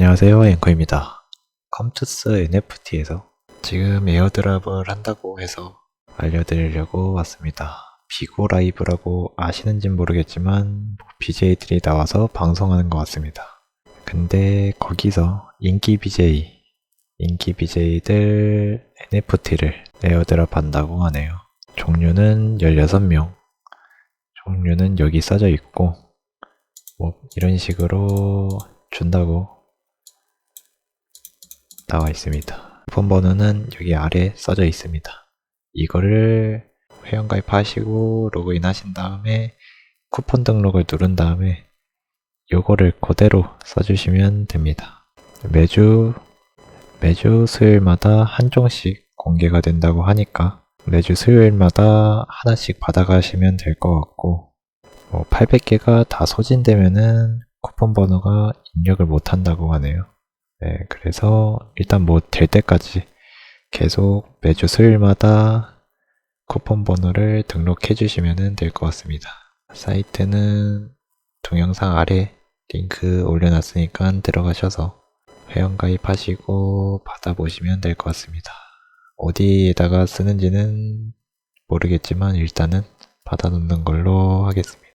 안녕하세요 앵커입니다. 컴투스 NFT에서 지금 에어드랍을 한다고 해서 알려드리려고 왔습니다. 비고 라이브라고 아시는진 모르겠지만 BJ들이 나와서 방송하는 것 같습니다. 근데 거기서 인기 BJ 인기 BJ들 NFT를 에어드랍 한다고 하네요. 종류는 16명. 종류는 여기 써져 있고 뭐 이런 식으로 준다고 나와 있습니다. 쿠폰 번호는 여기 아래 써져 있습니다. 이거를 회원가입 하시고 로그인 하신 다음에 쿠폰 등록을 누른 다음에 요거를 그대로 써주시면 됩니다. 매주 매주 수요일마다 한 종씩 공개가 된다고 하니까 매주 수요일마다 하나씩 받아가시면 될 것 같고 뭐 800개가 다 소진되면은 쿠폰 번호가 입력을 못 한다고 하네요. 네, 그래서 일단 뭐 될 때까지 계속 매주 수요일마다 쿠폰 번호를 등록해 주시면 될 것 같습니다. 사이트는 동영상 아래 링크 올려놨으니까 들어가셔서 회원 가입하시고 받아보시면 될 것 같습니다. 어디에다가 쓰는지는 모르겠지만 일단은 받아놓는 걸로 하겠습니다.